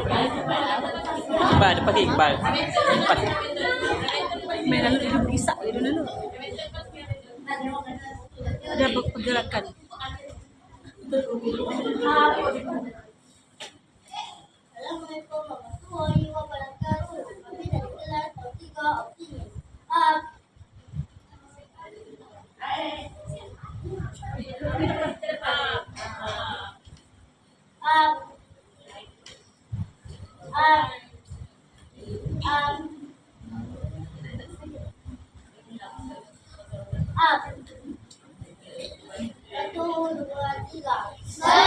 Iqbal, depan ke Iqbal. Iqbal. Main lalu dia berisak dia dulu. Ada pergerakan. Assalamualaikum warahmatullahi wabarakatuh. Kami dari kelas 3 Optimis. Ah. Sir.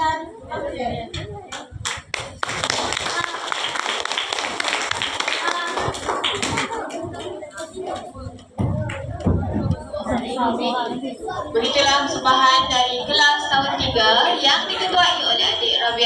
dan okay. Begitulah dari kelas tahun 3 yang diketuai oleh adik